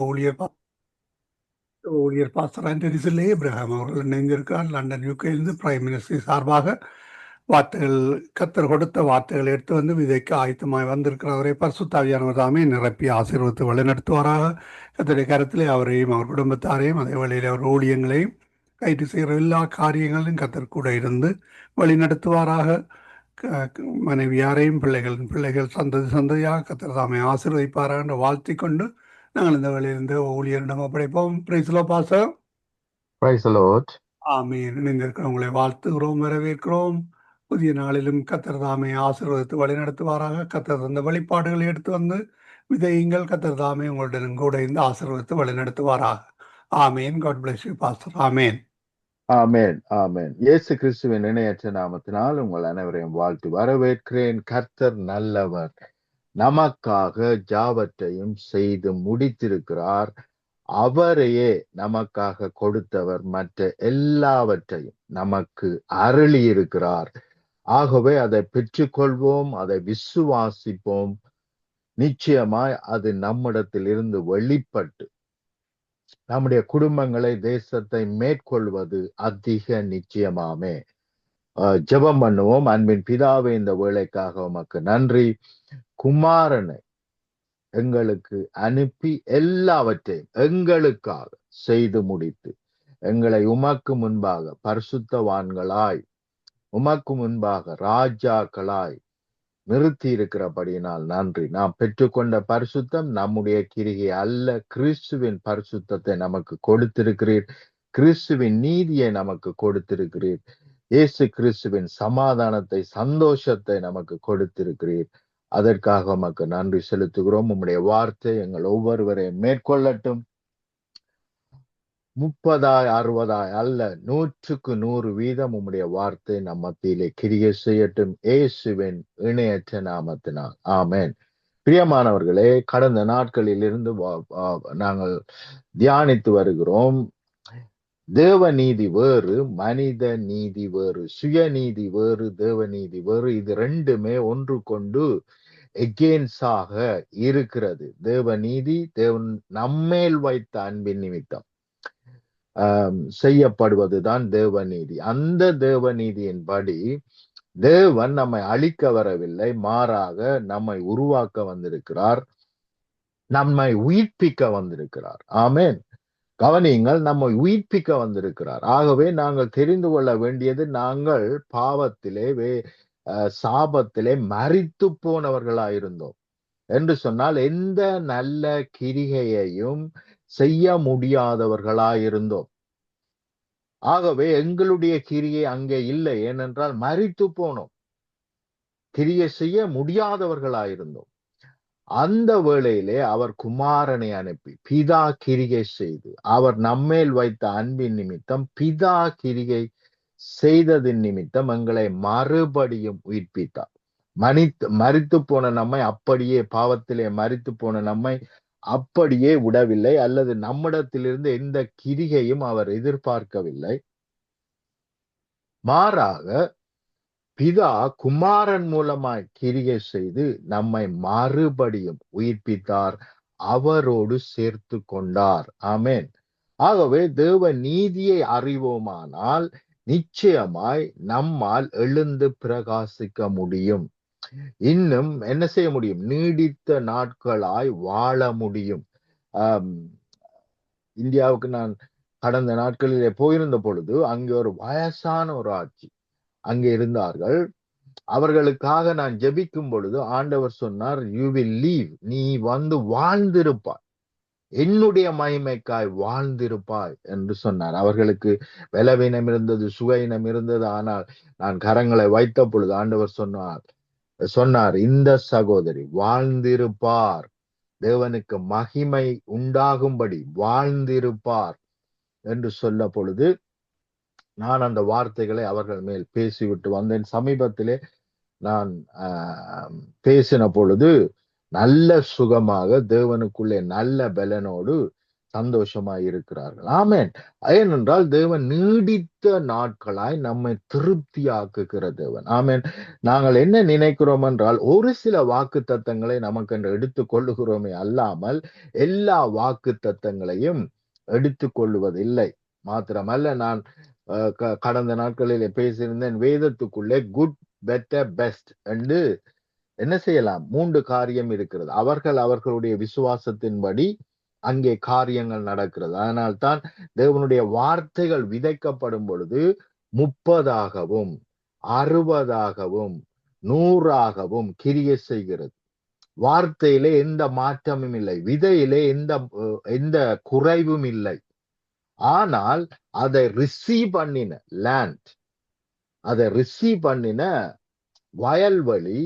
ஊழியர் பா- ஊழியர் பாஸ்டர் ஆண்டனிசிலே இப்ரஹாம் அவர்கள் இணைந்திருக்கிறார். லண்டன் யூகேலிருந்து பிரைம் மினிஸ்டர் சார்பாக வார்த்தைகள் கத்தர் கொடுத்த வார்த்தைகள் எடுத்து வந்து விதைக்க ஆயத்தமாய் வந்திருக்கிறவரை பரிசுத்தாவியானவர் தாமே நிரப்பி ஆசீர்வத்து வழிநடத்துவாராக. கத்தருடைய கருத்திலே அவரையும் அவர் குடும்பத்தாரையும் அதே வழியில் அவர் ஊழியங்களையும் கைது செய்கிற எல்லா காரியங்களிலும் கத்தர் கூட இருந்து வழி நடத்துவாராக க- மனைவியாரையும் பிள்ளைகளின் பிள்ளைகள் சந்ததி சந்ததியாக கத்தர் தாமே ஆசீர்வதிப்பாராக என்று கொண்டு நாங்கள் இந்த வழியிலிருந்து ஊழியரிடம் ஒப்படைப்போம். பிரைஸ்லோ பாசம். ஆமீன். இணைந்திருக்கிறவங்களை வாழ்த்துகிறோம் வரவேற்கிறோம். புதிய நாளிலும் கத்தர் தாமே ஆசீர்வதித்து வழிநடத்துவாராக கத்தர் தந்த வெளிப்பாடுகளை எடுத்து வந்து விதையுங்கள். கத்தர் தாமே உங்களுடன் கூட இருந்து ஆசீர்வதித்து வழிநடத்துவாராக ஆமீன். காட் பிளஸ் யூ பாஸ்டர் ஆமீன். ஆமென். ஆமென். இயேசு கிறிஸ்துவின் இணையற்ற நாமத்தினால் உங்கள் அனைவரையும் வாழ்த்து வரவேற்கிறேன். கர்த்தர் நல்லவர். நமக்காக ஜாவற்றையும் செய்து முடித்திருக்கிறார். அவரையே நமக்காக கொடுத்தவர் மற்ற எல்லாவற்றையும் நமக்கு அருளி இருக்கிறார் ஆகவே அதை பெற்றுக்கொள்வோம் அதை விசுவாசிப்போம். நிச்சயமாய் அது நம்மிடத்தில் இருந்து வெளிப்பட்டு நம்முடைய குடும்பங்களை தேசத்தை மேற்கொள்வது அதிக நிச்சயமாமே. அஹ் ஜெபம் பண்ணுவோம். அன்பின் பிதாவே இந்த வேலைக்காக உமக்கு நன்றி. குமாரனை எங்களுக்கு அனுப்பி எல்லாவற்றையும் எங்களுக்காக செய்து முடித்து எங்களை உமக்கு முன்பாக பரிசுத்தவான்களாய் உமக்கு முன்பாக ராஜாக்களாய் நிறுத்தி இருக்கிறபடியினால் நன்றி. நாம் பெற்றுக்கொண்ட பரிசுத்தம் நம்முடைய கிரிகை அல்ல. கிறிஸ்துவின் பரிசுத்தத்தை நமக்கு கொடுத்திருக்கிறீர். கிறிஸ்துவின் நீதியை நமக்கு கொடுத்திருக்கிறீர். இயேசு கிறிஸ்துவின் சமாதானத்தை சந்தோஷத்தை நமக்கு கொடுத்திருக்கிறீர். அதற்காக உமக்கு நன்றி செலுத்துகிறோம். உம்முடைய வார்த்தை எங்கள் ஒவ்வொருவரையும் மேற்கொள்ளட்டும். முப்பதாய் அறுபதாய் அல்ல நூற்றுக்கு நூறு வீதம் உம்முடைய வார்த்தை நம் மத்தியிலே கிரிய செய்யட்டும். ஏசுவின் இணையற்ற நாமத்தினால். ஆமேன். பிரியமானவர்களே கடந்த நாட்களில் இருந்து நாங்கள் தியானித்து வருகிறோம். தேவ நீதி வேறு மனித நீதி வேறு சுயநீதி வேறு தேவ நீதி வேறு. இது ரெண்டுமே ஒன்று கொண்டு எகேன்ஸாக இருக்கிறது. தேவ நீதி தேவன் நம்மேல் வைத்த அன்பின் நிமித்தம் ஆம், செய்யப்படுவதுதான் தேவநீதி. அந்த தேவநீதியின்படி தேவன் நம்மை அழிக்க வரவில்லை மாறாக நம்மை உருவாக்க வந்திருக்கிறார் நம்மை உயிர்ப்பிக்க வந்திருக்கிறார். ஆமேன். கவனியுங்கள் நம்மை உயிர்ப்பிக்க வந்திருக்கிறார். ஆகவே நாங்கள் தெரிந்து கொள்ள வேண்டியது நாங்கள் பாவத்திலே வே சாபத்திலே மறித்து போனவர்களாயிருந்தோம் என்று சொன்னால் எந்த நல்ல கிரிகையையும் செய்ய முடியாதவர்களாயிருந்தோம். ஆகவே எங்களுடைய கிரியை அங்கே இல்லை ஏனென்றால் மறித்து போனோம் கிரியை செய்ய முடியாதவர்களாயிருந்தோம். அந்த வேளையிலே அவர் குமாரனை அனுப்பி பிதா கிரிகை செய்து அவர் நம்மேல் வைத்த அன்பின் நிமித்தம் பிதா கிரிகை செய்ததின் நிமித்தம் எங்களை மறுபடியும் உயிர்ப்பித்தார். மனித் மறித்து போன நம்மை அப்படியே பாவத்திலே மறித்து போன நம்மை அப்படியே விடவில்லை அல்லது நம்மிடத்திலிருந்து எந்த கிரிகையும் அவர் எதிர்பார்க்கவில்லை. மாறாக பிதா குமாரன் மூலமாய் கிரிகை செய்து நம்மை மறுபடியும் உயிர்ப்பித்தார் அவரோடு சேர்த்து கொண்டார். ஆமேன். ஆகவே தேவ நீதியை அறிவோமானால் நிச்சயமாய் நம்மால் எழுந்து பிரகாசிக்க முடியும். இன்னும் என்ன செய்ய முடியும்? நீடித்த நாட்களாய் வாழ முடியும். இந்தியாவுக்கு நான் கடந்த நாட்களிலே போயிருந்த பொழுது அங்கே ஒரு வயசான ஒரு ஆட்சி அங்கே இருந்தார்கள். அவர்களுக்காக நான் ஜெபிக்கும் பொழுது ஆண்டவர் சொன்னார் யூ வில் லீவ் நீ வந்து வாழ்ந்திருப்பாய். என்னுடைய மகிமைக்காய் வாழ்ந்திருப்பாய் என்று சொன்னார். அவர்களுக்கு பலவீனம் இருந்தது சுகையினம் இருந்தது. ஆனால் நான் கரங்களை வைத்த பொழுது ஆண்டவர் சொன்னார் சொன்னார் இந்த சகோதரி வாழ்ந்திருப்பார். தேவனுக்கு மகிமை உண்டாகும்படி வாழ்ந்திருப்பார் என்று சொல்ல பொழுது நான் அந்த வார்த்தைகளை அவர்கள் மேல் பேசிவிட்டு வந்தேன். சமீபத்திலே நான் பேசின பொழுது நல்ல சுகமாக தேவனுக்குள்ளே நல்ல பலனோடு சந்தோஷமாய் இருக்கிறார்கள். ஆமேன். ஏனென்றால் தேவன் நீடித்த நாட்களாய் நம்மை திருப்தியாக்குகிற தேவன். ஆமேன். நாங்கள் என்ன நினைக்கிறோம் என்றால் ஒரு சில வாக்கு தத்தங்களை நமக்கு எடுத்துக்கொள்ளுகிறோமே அல்லாமல் எல்லா வாக்கு தத்தங்களையும் எடுத்துக்கொள்ளுவதில்லை மாத்திரமல்ல நான் க- கடந்த நாட்களில் பேசியிருந்தேன் வேதத்துக்குள்ளே குட் பெட்டர் பெஸ்ட் என்று என்ன செய்யலாம்? மூன்று காரியம் இருக்கிறது. அவர்கள் அவர்களுடைய விசுவாசத்தின்படி அங்கே காரியங்கள் நடக்கிறது. அதனால்தான் தேவனுடைய வார்த்தைகள் விதைக்கப்படும் பொழுது முப்பதாகவும் அறுபதாகவும் நூறாகவும் கிரிய செய்கிறது. வார்த்தையிலே எந்த மாற்றமும் இல்லை. விதையிலே எந்த எந்த குறைவும் இல்லை. ஆனால் அதை ரிசீவ் பண்ணின லேண்ட் அதை ரிசீவ் பண்ணின வயல்வெளி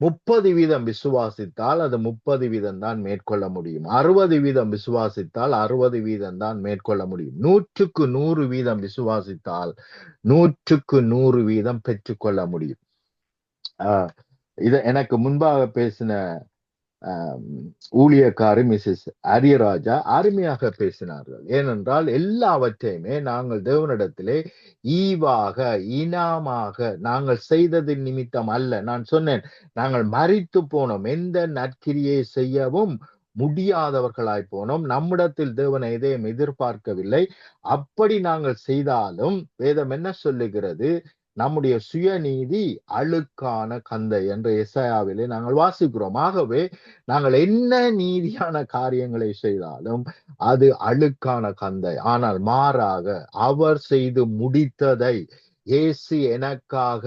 முப்பது வீதம் விசுவாசித்தால் அது முப்பது வீதம் தான் மேற்கொள்ள முடியும். அறுபது வீதம் விசுவாசித்தால் அறுபது வீதம் தான் மேற்கொள்ள முடியும். நூற்றுக்கு நூறு வீதம் விசுவாசித்தால் நூற்றுக்கு நூறு வீதம் பெற்றுக்கொள்ள முடியும். ஆஹ் இத எனக்கு முன்பாக பேசின ஊழியக்காரி மிஸ்ஸஸ் அரியராஜா அருமையாக பேசினார்கள். ஏனென்றால் எல்லாவற்றையுமே நாங்கள் தேவனிடத்திலே ஈவாக இனாமாக நாங்கள் செய்ததின் நிமித்தம் அல்ல. நான் சொன்னேன் நாங்கள் மறித்து போனோம். எந்த நற்கிரியை செய்யவும் முடியாதவர்களாய் போனோம். நம்மிடத்தில் தேவனை எதையும் எதிர்பார்க்கவில்லை. அப்படி நாங்கள் செய்தாலும் வேதம் என்ன சொல்லுகிறது? நம்முடைய சுயநீதி அழுக்கான கந்தை என்ற இசையாவிலே நாங்கள் வாசிக்கிறோம். ஆகவே நாங்கள் என்ன நீதியான காரியங்களை செய்தாலும் அது அழுக்கான கந்தை. ஆனால் மாறாக அவர் செய்து முடித்ததை இயேசு எனக்காக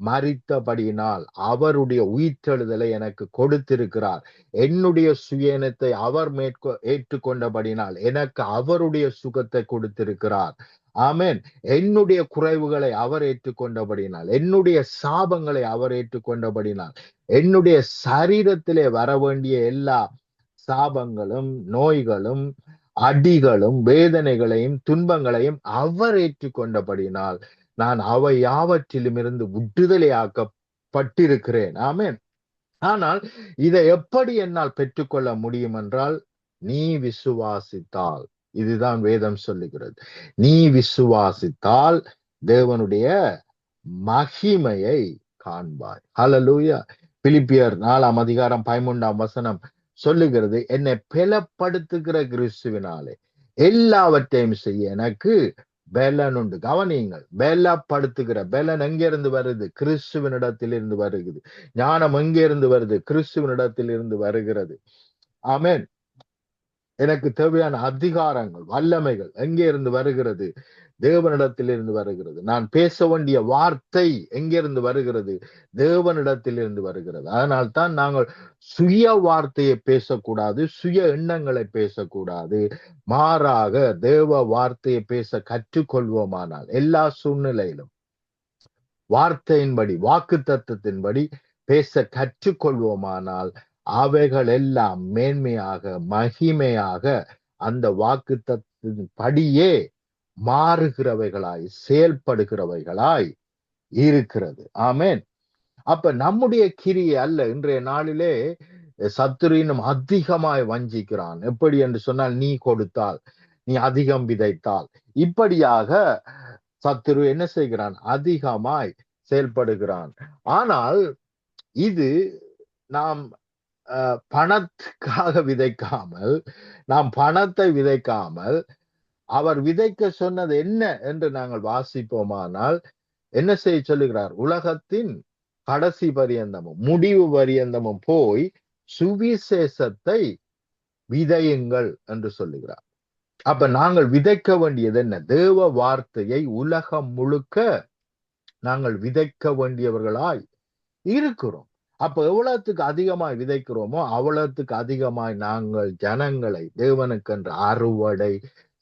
மறித்தபடியினால் அவருடைய உயிர்த்தெழுதலை எனக்கு கொடுத்திருக்கிறார். என்னுடைய சுயனத்தை அவர் மேற்கொ ஏற்றுக்கொண்டபடினால் எனக்கு அவருடைய சுகத்தை கொடுத்திருக்கிறார். ஆமேன். என்னுடைய குறைவுகளை அவர் ஏற்றுக்கொண்டபடினால் என்னுடைய சாபங்களை அவர் ஏற்றுக்கொண்டபடினால் என்னுடைய சரீரத்திலே வர வேண்டிய எல்லா சாபங்களும் நோய்களும் அடிகளும் வேதனைகளையும் துன்பங்களையும் அவர் ஏற்றுக்கொண்டபடினால் நான் அவை யாவற்றிலுமிருந்து விடுதலையாக்கப்பட்டிருக்கிறேன் ஆமேன். ஆனால் இதை எப்படி என்னால் பெற்றுக்கொள்ள முடியும் என்றால் நீ விசுவாசித்தால். இதுதான் வேதம் சொல்லுகிறது. நீ விசுவாசித்தால் தேவனுடைய மகிமையை காண்பாய். ஹலலூயா பிலிப்பியர் நாலாம் அதிகாரம் பதிமூன்றாம் வசனம் சொல்லுகிறது என்னை பெலப்படுத்துகிற கிறிஸ்துவினாலே எல்லாவற்றையும் செய்ய எனக்கு பெலன் உண்டு கவனியுங்கள். பெலப்படுத்துகிற பெலன் எங்கிருந்து வருது? கிறிஸ்துவனிடத்தில் இருந்து வருகிறது. ஞானம் எங்கிருந்து வருது? கிறிஸ்துவனிடத்தில் இருந்து வருகிறது. ஆமேன். எனக்கு தேவையான அதிகாரங்கள் வல்லமைகள் எங்கே இருந்து வருகிறது? தேவனிடத்திலிருந்து வருகிறது. நான் பேச வேண்டிய வார்த்தை எங்கிருந்து வருகிறது? தேவனிடத்திலிருந்து வருகிறது. அதனால் தான் நாங்கள் சுய வார்த்தையை பேசக்கூடாது சுய எண்ணங்களை பேசக்கூடாது. மாறாக தேவ வார்த்தையை பேச கற்றுக்கொள்வோமானால் எல்லா சூழ்நிலையிலும் வார்த்தையின்படி வாக்கு தத்துவத்தின்படி பேச கற்றுக்கொள்வோமானால் அவைகள் எல்லாம் மேன்மையாக மகிமையாக அந்த வாக்கு படியே மாறுகிறவைகளாய் செயல்படுகிறவைகளாய் இருக்கிறது. ஆமேன். அப்ப நம்முடைய கிரியை அல்ல இன்றைய நாளிலே சத்துரு இன்னும் அதிகமாய் வஞ்சிக்கிறான். எப்படி என்று சொன்னால் நீ கொடுத்தால் நீ அதிகம் விதைத்தால். இப்படியாக சத்துரு என்ன செய்கிறான்? அதிகமாய் செயல்படுகிறான். ஆனால் இது நாம் அஹ், பணத்துக்காக விதைக்காமல் நாம் பணத்தை விதைக்காமல் அவர் விதைக்க சொன்னது என்ன என்று நாங்கள் வாசிப்போமானால் என்ன செய்ய சொல்லுகிறார்? உலகத்தின் கடைசி பரியந்தமும் முடிவு பரியந்தமும் போய் சுவிசேஷத்தை விதையுங்கள் என்று சொல்லுகிறார். அப்ப நாங்கள் விதைக்க வேண்டியது என்ன? தேவ வார்த்தையை உலகம் முழுக்க நாங்கள் விதைக்க வேண்டியவர்களாய் இருக்கிறோம். அப்ப எவ்வளவுக்கு அதிகமாய் விதைக்கிறோமோ அவ்வளவுக்கு அதிகமாய் நாங்கள் ஜனங்களை தேவனுக்கென்று அறுவடை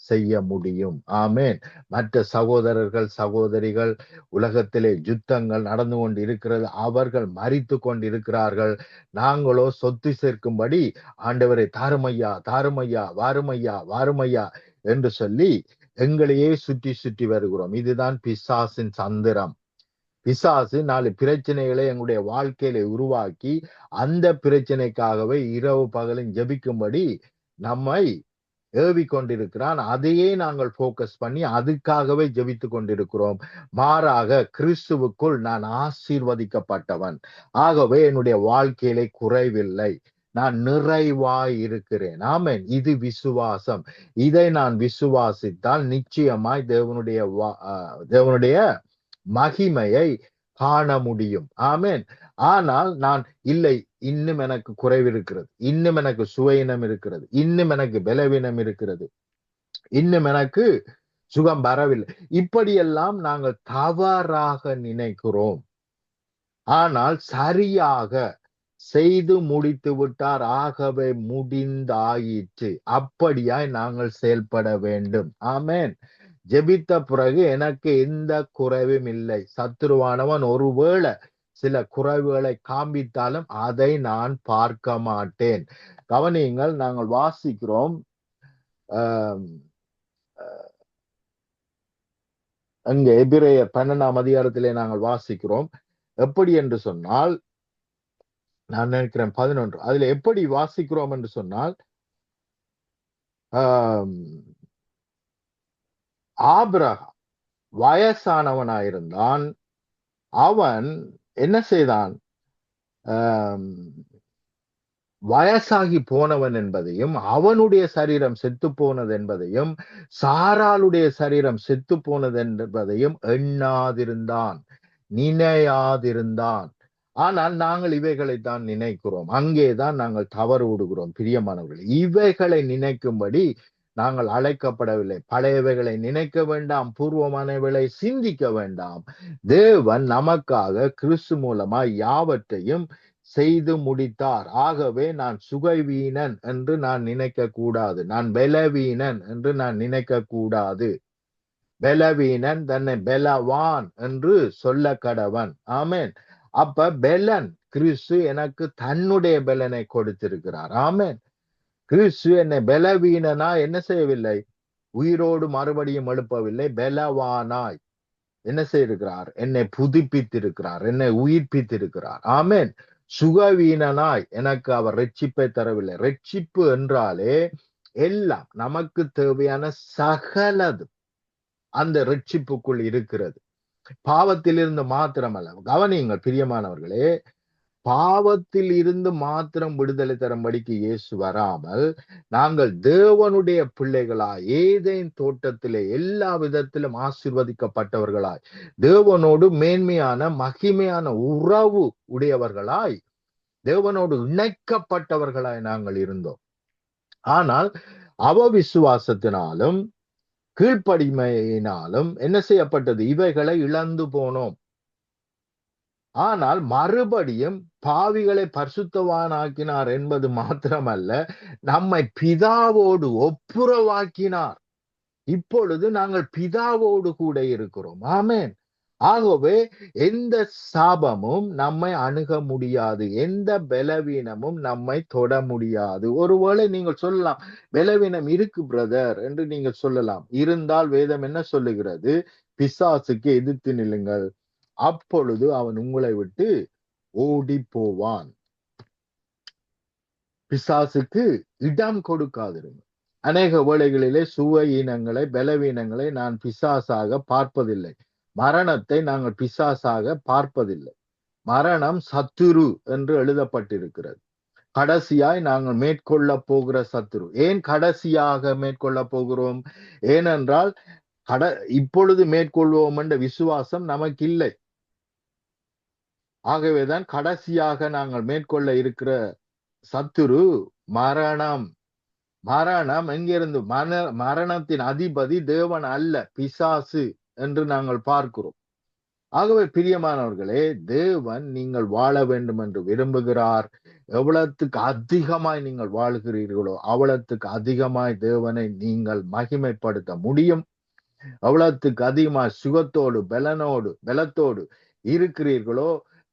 செய்ய முடியும். ஆமேன். மற்ற சகோதரர்கள் சகோதரிகள் உலகத்திலே யுத்தங்கள் நடந்து கொண்டு இருக்கிறது அவர்கள் மறித்து கொண்டிருக்கிறார்கள். நாங்களோ சொத்து சேர்க்கும்படி ஆண்டவரை தாருமையா தாருமையா வாருமையா வாருமையா என்று சொல்லி எங்களையே சுற்றி சுற்றி வருகிறோம். இதுதான் பிசாசின் சந்திரம். பிசாசு நாலு பிரச்சனைகளை எங்களுடைய வாழ்க்கையில உருவாக்கி அந்த பிரச்சனைக்காகவே இரவு பகலும் ஜெபிக்கும்படி நம்மை ஏவி கொண்டிருக்கிறான் அதையே நாங்கள் போக்கஸ் பண்ணி அதுக்காகவே ஜெபித்து கொண்டிருக்கிறோம். மாறாக கிறிஸ்துவுக்குள் நான் ஆசீர்வதிக்கப்பட்டவன். ஆகவே என்னுடைய வாழ்க்கையிலே குறைவில்லை. நான் நிறைவாய் இருக்கிறேன். ஆமேன். இது விசுவாசம். இதை நான் விசுவாசித்தால் நிச்சயமாய் தேவனுடைய வா- ஆஹ் தேவனுடைய மகிமையை காண முடியும். ஆமேன். ஆனால் நான் இல்லை இன்னும் எனக்கு குறைவு இருக்கிறது இன்னும் எனக்கு சுவையினம் இருக்கிறது. இன்னும் எனக்கு பலவீனம் இருக்கிறது. இன்னும் எனக்கு சுகம் வரவில்லை. இப்படியெல்லாம் நாங்கள் தவறாக நினைக்கிறோம். ஆனால் சரியாக செய்து முடித்து விட்டார். ஆகவே முடிந்தாயிற்று. அப்படியாய் நாங்கள் செயல்பட வேண்டும். ஆமேன். ஜெபித்த பிறகு எனக்கு எந்த குறைவும் இல்லை. சத்துருவானவன் ஒருவேளை சில குறைவுகளை காண்பித்தாலும் அதை நான் பார்க்க மாட்டேன். கவனியுங்கள் நாங்கள் வாசிக்கிறோம். ஆம், அங்க எபிரேயர் பன்னெண்டாம் அதிகாரத்திலே நாங்கள் வாசிக்கிறோம். எப்படி என்று சொன்னால் நான் நினைக்கிறேன் பதினொன்று. அதுல எப்படி வாசிக்கிறோம் என்று சொன்னால் ஆம், ஆபிரகாம் வயசானவனாயிருந்தான். அவன் என்ன செய்தான்? வயசாகி போனவன் என்பதையும் அவனுடைய சரீரம் செத்து போனது என்பதையும் சாராளுடைய சரீரம் செத்து போனது என்பதையும் எண்ணாதிருந்தான் நினையாதிருந்தான். ஆனால் நாங்கள் இவைகளை தான் நினைக்கிறோம். அங்கேதான் நாங்கள் தவறு விடுகிறோம் பிரியமானவர்கள். இவைகளை நினைக்கும்படி நாங்கள் அழைக்கப்படவில்லை. பழையவைகளை நினைக்க வேண்டாம் பூர்வமானவைகளை சிந்திக்க வேண்டாம். தேவன் நமக்காக கிறிஸ்து மூலமாய் யாவற்றையும் செய்து முடித்தார். ஆகவே நான் சுகைவீனன் என்று நான் நினைக்க கூடாது நான் பலவீனன் என்று நான் நினைக்க கூடாது பலவீனன் தன்னை பலவான் என்று சொல்ல கடவன் ஆமேன். அப்ப பெலன் கிறிஸ்து எனக்கு தன்னுடைய பெலனை கொடுத்திருக்கிறார். ஆமேன். கிறிஸ்து என்னை பலவீனனா என்ன செய்யவில்லை? உயிரோடு மறுபடியும் எழுப்பவில்லை. பலவானாய். என்ன செய்திருக்கிறார்? என்னை புதுப்பித்திருக்கிறார். என்னை உயிர்ப்பித்திருக்கிறார். ஆமேன். சுகவீனனாய். எனக்கு அவர் ரட்சிப்பை தரவில்லை. ரட்சிப்பு என்றாலே எல்லாம் நமக்கு தேவையான சகலது அந்த ரட்சிப்புக்குள் இருக்கிறது. பாவத்திலிருந்து மாத்திரமல்ல. கவனியுங்கள் பிரியமானவர்களே. பாவத்தில் இருந்து மாத்திரம் விடுதலை தரும்படிக்கு இயேசு வராமல் நாங்கள் தேவனுடைய பிள்ளைகளாய் ஏதேன் தோட்டத்திலே எல்லா விதத்திலும் ஆசிர்வதிக்கப்பட்டவர்களாய் தேவனோடு மேன்மையான மகிமையான உறவு உடையவர்களாய் தேவனோடு இணைக்கப்பட்டவர்களாய் நாங்கள் இருந்தோம். ஆனால் அவ விசுவாசத்தினாலும் கீழ்ப்படிமையினாலும் என்ன செய்யப்பட்டது? இவைகளை இழந்து போனோம். ஆனால் மறுபடியும் பாவிகளை பரிசுத்தவானாக்கினார் என்பது மாத்திரமல்ல நம்மை பிதாவோடு ஒப்புரவாக்கினார். இப்பொழுது நாங்கள் பிதாவோடு கூட இருக்கிறோம். ஆமேன். ஆகவே எந்த சாபமும் நம்மை அணுக முடியாது. எந்த பலவீனமும் நம்மை தொட முடியாது. ஒருவேளை நீங்கள் சொல்லலாம் பலவீனம் இருக்கு பிரதர் என்று நீங்கள் சொல்லலாம். இருந்தால் வேதம் என்ன சொல்லுகிறது? பிசாசுக்கு எதிர்த்து நில்லுங்கள். அப்பொழுது அவன் உங்களை விட்டு ஓடி போவான் பிசாசுக்கு இடம் கொடுக்காதிருங்க அநேக வேளைகளிலே சுவையினங்களை பலவீனங்களை நான் பிசாசாக பார்ப்பதில்லை. மரணத்தை நாங்கள் பிசாசாக பார்ப்பதில்லை. மரணம் சத்துரு என்று எழுதப்பட்டிருக்கிறது. கடைசியாய் நாங்கள் மேற்கொள்ள போகிற சத்துரு. ஏன் கடைசியாக மேற்கொள்ள போகிறோம்? ஏனென்றால் கட இப்பொழுது மேற்கொள்வோம் என்ற விசுவாசம் நமக்கு இல்லை ஆகவேதான் கடைசியாக நாங்கள் மேற்கொள்ள இருக்கிற சத்துரு மரணம். மரணம் எங்கிருந்து? மர மரணத்தின் அதிபதி தேவன் அல்ல பிசாசு என்று நாங்கள் பார்க்கிறோம். ஆகவே பிரியமானவர்களே தேவன் நீங்கள் வாழ வேண்டும் என்று விரும்புகிறார். எவ்வளத்துக்கு அதிகமாய் நீங்கள் வாழ்கிறீர்களோ அவ்வளத்துக்கு அதிகமாய் தேவனை நீங்கள் மகிமைப்படுத்த முடியும். எவ்வளத்துக்கு அதிகமாய் சுகத்தோடு பலனோடு பலத்தோடு இருக்கிறீர்களோ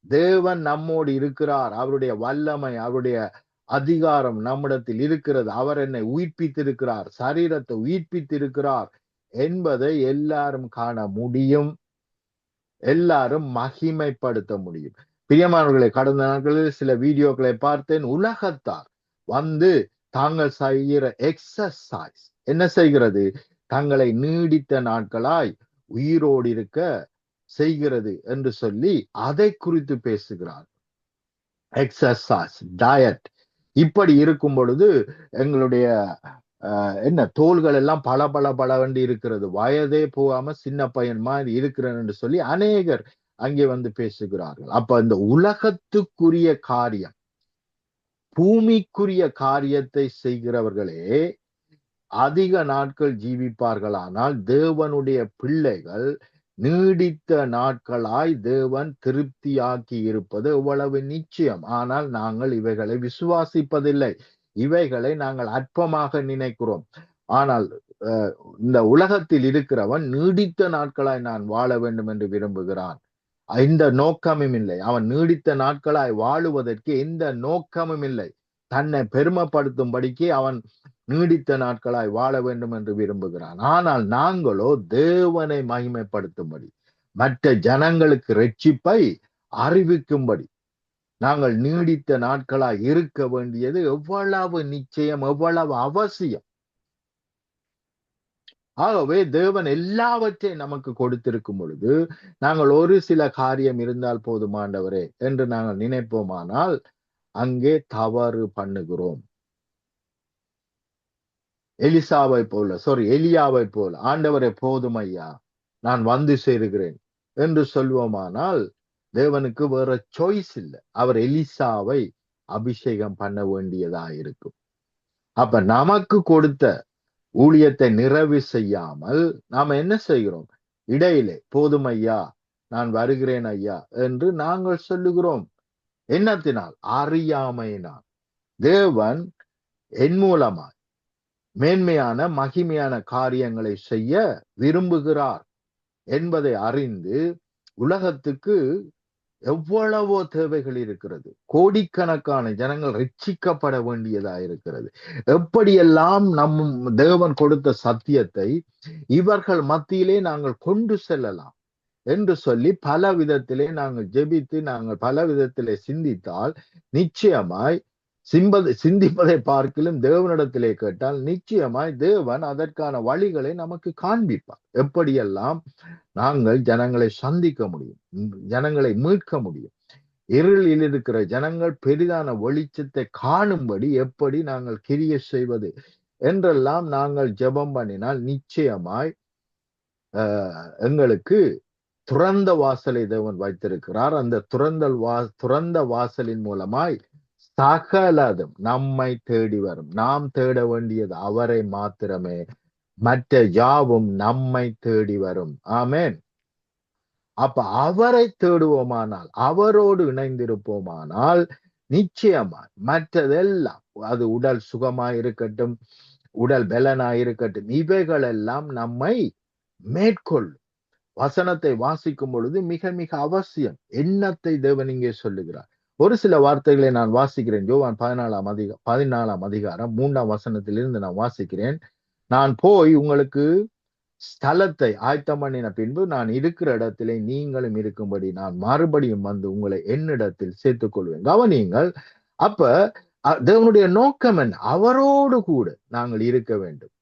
தேவன் நம்மோடு இருக்கிறார். அவருடைய வல்லமை அவருடைய அதிகாரம் நம்மிடத்தில் இருக்கிறது. அவர் என்னை உயிர்ப்பித்திருக்கிறார். சரீரத்தை உயிர்ப்பித்திருக்கிறார் என்பதை எல்லாரும் காண முடியும். எல்லாரும் மகிமைப்படுத்த முடியும். பிரியமானவர்களை கடந்த நாட்களில் சில வீடியோக்களை பார்த்தேன். உலகத்தார் வந்து தாங்கள் செய்கிற எக்ஸசைஸ் என்ன செய்கிறது? தங்களை நீடித்த நாட்களாய் உயிரோடு இருக்க செய்கிறது என்று சொல்லி அதை குறித்து பேசுகிறார். எக்ஸசைஸ் டயட் இப்படி இருக்கும் பொழுது எங்களுடைய அஹ், என்ன தோள்கள் எல்லாம் பல பல பலவண்டி இருக்கிறது. வயதே போகாம சின்ன பையன் மாதிரி இருக்கிறேன் என்று சொல்லி அநேகர் அங்கே வந்து பேசுகிறார்கள். அப்ப இந்த உலகத்துக்குரிய காரியம் பூமிக்குரிய காரியத்தை செய்கிறவர்களே அதிக நாட்கள் ஜீவிப்பார்களானால் தேவனுடைய பிள்ளைகள் நீடித்த நாட்களாய் தேவன் திருப்தியாக்கி இருப்பது எவ்வளவு நிச்சயம். ஆனால் நாங்கள் இவைகளை விசுவாசிப்பதில்லை. இவைகளை நாங்கள் அற்பமாக நினைக்கிறோம். ஆனால் அஹ், இந்த உலகத்தில் இருக்கிறவன் நீடித்த நாட்களாய் நான் வாழ வேண்டும் என்று விரும்புகிறான். இந்த நோக்கமும் இல்லை. அவன் நீடித்த நாட்களாய் வாழுவதற்கு எந்த நோக்கமும் இல்லை. தன்னை பெருமைப்படுத்தும்படிக்கு அவன் நீடித்த நாட்களாய் வாழ வேண்டும் என்று விரும்புகிறான். ஆனால் நாங்களோ தேவனை மகிமைப்படுத்தும்படி மற்ற ஜனங்களுக்கு ரட்சிப்பை அறிவிக்கும்படி நாங்கள் நீடித்த நாட்களாய் இருக்க வேண்டியது எவ்வளவு நிச்சயம் எவ்வளவு அவசியம். ஆகவே தேவன் எல்லாவற்றையும் நமக்கு கொடுத்திருக்கும் பொழுது நாங்கள் ஒரு சில காரியம் இருந்தால் போதுமாண்டவரே என்று நாங்கள் நினைப்போமானால் அங்கே தவறு பண்ணுகிறோம். எலிசாவை போல சாரி எலியாவை போல ஆண்டவரை போதும் ஐயா நான் வந்து சேருகிறேன் என்று சொல்வோமானால் தேவனுக்கு வேற சாய்ஸ் இல்லை. அவர் எலிசாவை அபிஷேகம் பண்ண வேண்டியதா இருக்கும். அப்ப நமக்கு கொடுத்த ஊழியத்தை நிறைவு செய்யாமல் நாம என்ன செய்கிறோம்? இடையிலே போதும் ஐயா நான் வருகிறேன் ஐயா என்று நாங்கள் சொல்லுகிறோம். என்னத்தினால்? அறியாமையினால். தேவன் என் மூலமாய் மேன்மையான மகிமையான காரியங்களை செய்ய விரும்புகிறார் என்பதை அறிந்து உலகத்துக்கு எவ்வளவோ தேவைகள் இருக்கிறது. கோடிக்கணக்கான ஜனங்கள் ரட்சிக்கப்பட வேண்டியதா இருக்கிறது. எப்படியெல்லாம் நம் தேவன் கொடுத்த சத்தியத்தை இவர்கள் மத்தியிலே நாங்கள் கொண்டு செல்லலாம் என்று சொல்லி பல விதத்திலே நாங்கள் ஜெபித்து நாங்கள் பல விதத்திலே சிந்தித்தால் நிச்சயமாய் சிம்பது சிந்திப்பதை பார்க்கிலும் தேவனிடத்திலே கேட்டால் நிச்சயமாய் தேவன் அதற்கான வழிகளை நமக்கு காண்பிப்பார். எப்படியெல்லாம்? நாங்கள் ஜனங்களை சந்திக்க முடியும் ஜனங்களை மீட்க முடியும். இருளில் இருக்கிற ஜனங்கள் பெரிதான வெளிச்சத்தை காணும்படி எப்படி நாங்கள் கிரிய செய்வது என்றெல்லாம் நாங்கள் ஜெபம் பண்ணினால் நிச்சயமாய் ஆஹ் எங்களுக்கு துறந்த வாசலை தேவன் வைத்திருக்கிறார். அந்த துறந்தல் வா துறந்த வாசலின் மூலமாய் சகலதும் நம்மை தேடி வரும். நாம் தேட வேண்டியது அவரை மாத்திரமே. மற்ற யாவும் நம்மை தேடி வரும். ஆமேன். அப்ப அவரை தேடுவோமானால் அவரோடு இணைந்திருப்போமானால் நிச்சயமா மற்றதெல்லாம் அது உடல் சுகமாய் இருக்கட்டும் உடல் பலனாய் இருக்கட்டும் இவைகள் எல்லாம் நம்மை மேற்கொள்ளும். வசனத்தை வாசிக்கும் பொழுது மிக மிக அவசியம். எண்ணத்தை தேவன் இங்கே சொல்லுகிறார். ஒரு சில வார்த்தைகளை நான் வாசிக்கிறேன். யோவான் பதினாலாம் அதிக பதினாலாம் அதிகாரம் மூன்றாம் வசனத்திலிருந்து நான் வாசிக்கிறேன். நான் போய் உங்களுக்கு ஸ்தலத்தை ஆயத்தம் பண்ணின பின்பு நான் இருக்கிற இடத்திலே நீங்களும் இருக்கும்படி நான் மறுபடியும் வந்து உங்களை என்னிடத்தில் சேர்த்துக் கொள்வேன் கவனியுங்கள் அப்ப தேவனுடைய நோக்கம் என்ன? அவரோடு கூட நாங்கள் இருக்க வேண்டும்.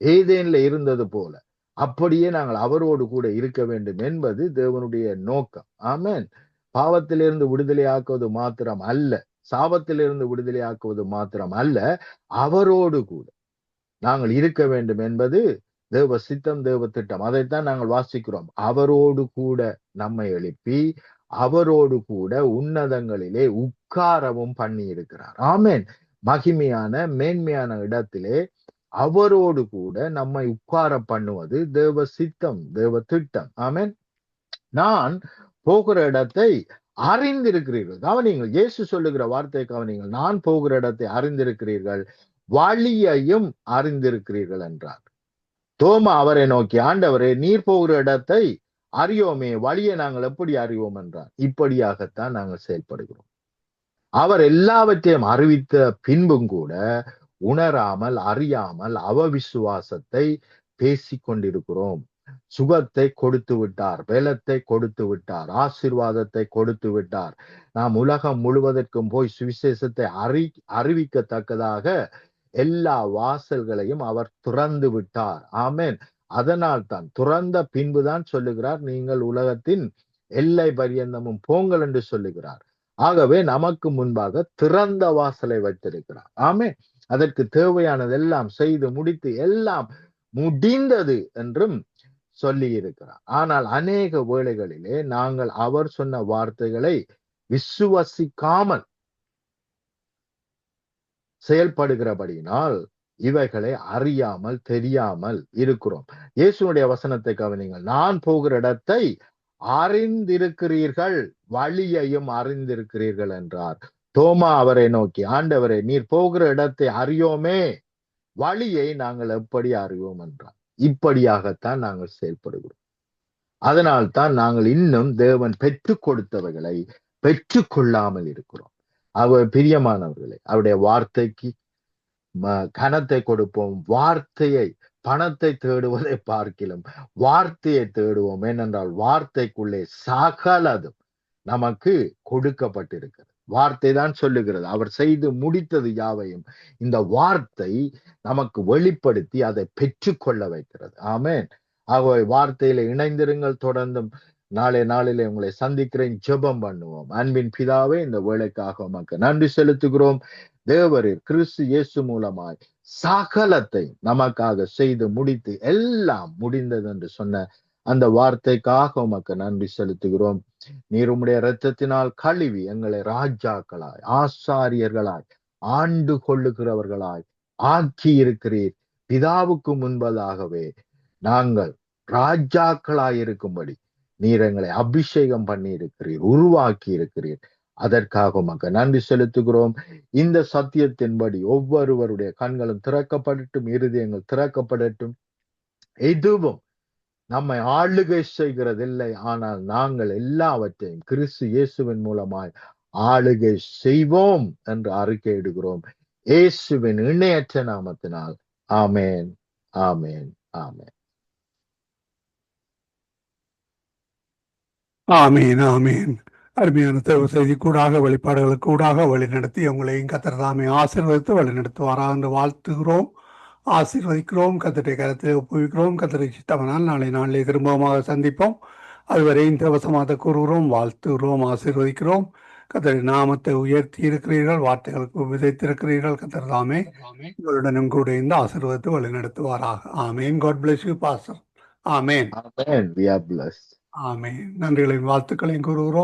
ஏதேன்ல இருந்தது போல அப்படியே நாங்கள் அவரோடு கூட இருக்க வேண்டும் என்பது தேவனுடைய நோக்கம். ஆமேன். பாவத்திலிருந்து விடுதலை ஆக்குவது மாத்திரம் அல்ல சாபத்திலிருந்து விடுதலை ஆக்குவது மாத்திரம் அல்ல அவரோடு கூட நாங்கள் இருக்க வேண்டும் என்பது தேவ சித்தம் தேவ திட்டம். அதைத்தான் நாங்கள் வாசிக்கிறோம். அவரோடு கூட நம்மை எழுப்பி அவரோடு கூட உன்னதங்களிலே உட்காரவும் பண்ணி இருக்கிறார் ஆமேன். மகிமையான மேன்மையான இடத்திலே அவரோடு கூட நம்மை உட்கார பண்ணுவது தேவ சித்தம் தேவ திட்டம். ஆமேன். நான் போகிற இடத்தை அறிந்திருக்கிறீர்கள். கவனிங்கள் இயேசு சொல்லுகிற வார்த்தை கவனிங்கள் நான் போகிற இடத்தை அறிந்திருக்கிறீர்கள் வழியையும் அறிந்திருக்கிறீர்கள் என்றார். தோமா அவரை நோக்கி ஆண்டவரே நீர் போகிற இடத்தை அறியோமே வழியை நாங்கள் எப்படி அறிவோம் என்றார். இப்படியாகத்தான் நாங்கள் செயல்படுகிறோம். அவர் எல்லாவற்றையும் அறிவித்த பின்பும் கூட உணராமல் அறியாமல் அவவிசுவாசத்தை பேசிக் கொண்டிருக்கிறோம் சுகத்தை கொடுத்து விட்டார் பலத்தை கொடுத்து விட்டார் ஆசிர்வாதத்தை கொடுத்து விட்டார். நாம் உலகம் முழுவதற்கும் போய் சுவிசேஷத்தை அறி அறிவிக்கத்தக்கதாக எல்லா வாசல்களையும் அவர் துறந்து விட்டார். ஆமேன். அதனால் தான் துறந்த பின்புதான் சொல்லுகிறார் நீங்கள் உலகத்தின் எல்லை பரியந்தமும் போங்கள் என்று சொல்லுகிறார். ஆகவே நமக்கு முன்பாக திறந்த வாசலை வைத்திருக்கிறார். ஆமே அதற்கு தேவையானதெல்லாம் செய்து முடித்து எல்லாம் முடிந்தது என்றும் சொல்லி இருக்கிறார் ஆனால் அநேக வேளைகளிலே நாங்கள் அவர் சொன்ன வார்த்தைகளை விசுவசிக்காமல் செயல்படுகிறபடியினால் இவைகளை அறியாமல் தெரியாமல் இருக்கிறோம். இயேசுடைய வசனத்தை கவனிங்கள் நான் போகிற இடத்தை அறிந்திருக்கிறீர்கள் வழியையும் அறிந்திருக்கிறீர்கள் என்றார். தோமா அவரை நோக்கி ஆண்டவரே நீர் போகிற இடத்தை அறியோமே வழியை நாங்கள் எப்படி அறிவோம் என்றார். இப்படியாகத்தான் நாங்கள் செயல்படுகிறோம். அதனால் தான் நாங்கள் இன்னும் தேவன் பெற்றுக் கொடுத்தவைகளை பெற்றுக் கொள்ளாமல் இருக்கிறோம். அவர் பிரியமானவர்களை அவருடைய வார்த்தைக்கு கனத்தை கொடுப்போம். வார்த்தையை பணத்தை தேடுவதை பார்க்கிலும் வார்த்தையை தேடுவோம். ஏனென்றால் வார்த்தைக்குள்ளே சகலதும் நமக்கு கொடுக்கப்பட்டிருக்கிறது. வார்த்தை தான் சொல்லுகிறது. அவர் செய்து முடித்தது யாவையும். இந்த வார்த்தை நமக்கு வெளிப்படுத்தி அதை பெற்றுக்கொள்ள வைக்கிறது. ஆமேன். ஆகவே வார்த்தையில இணைந்திருங்கள். தொடர்ந்தும் நாளை நாளிலே உங்களை சந்திக்கிறேன். ஜெபம் பண்ணுவோம். அன்பின் பிதாவே இந்த வேலைக்காக உமக்கு நன்றி செலுத்துகிறோம். தேவரீர் கிறிஸ்து இயேசு மூலமாய் சகலத்தை நமக்காக செய்து முடித்து எல்லாம் முடிந்தது என்று சொன்ன அந்த வார்த்தைக்காக உமக்கு நன்றி செலுத்துகிறோம். நீர் உம்முடைய இரத்தத்தினால் கழுவி எங்களை ராஜாக்களாய் ஆசாரியர்களாய் ஆண்டு கொள்ளுகிறவர்களாய் ஆக்கி இருக்கிறீர் பிதாவுக்கு முன்பதாகவே நாங்கள் ராஜாக்களாய் இருக்கும்படி நீர் எங்களை அபிஷேகம் பண்ணி இருக்கிறீர் உருவாக்கி இருக்கிறீர் அதற்காக உமக்கு நன்றி செலுத்துகிறோம். இந்த சத்தியத்தின்படி ஒவ்வொருவருடைய கண்களும் திறக்கப்படட்டும் இருதயங்கள் திறக்கப்படட்டும். எதுவும் நம்மை ஆளுகை செய்கிறதில்லை. ஆனால் நாங்கள் எல்லாவற்றையும் கிறிஸ்து இயேசுவின் மூலமாய் ஆளுகை செய்வோம் என்று அறிக்கையிடுகிறோம் இயேசுவின் இணையற்ற நாமத்தினால். ஆமேன். ஆமேன். ஆமேன். ஆமீன். ஆமீன். அருமையான தேர்வு செய்தி கூடாக வெளிப்பாடுகளுக்கு கூடாக வழிநடத்தி உங்களையும் கத்திரதாமை ஆசீர்வதித்து வழிநடத்துவாராக என்று வாழ்த்துகிறோம். ஆசீர்வதிக்கிறோம் கத்திரை கருத்தில் ஒப்புவிக்கிறோம் கத்திரை சித்தவனால் நாளை நாளிலே திரும்பமாக சந்திப்போம். அதுவரை தேவசமாக கூறுகிறோம் வாழ்த்துகிறோம் ஆசீர்வதிக்கிறோம். கத்தரை நாமத்தை உயர்த்தி இருக்கிறீர்கள் வார்த்தைகளுக்கு விதைத்திருக்கிறீர்கள் கத்திரதாமே உங்களுடனும் கூட இந்த ஆசீர்வதித்து வழிநடத்துவாராக. ஆமேன். காட் பிளஸ் யூ பாசர் ஆமேன். ஆமேன். We are blessed. ஆமேன். நன்றிகளையும் வாழ்த்துக்களையும் கூறுகிறோம்.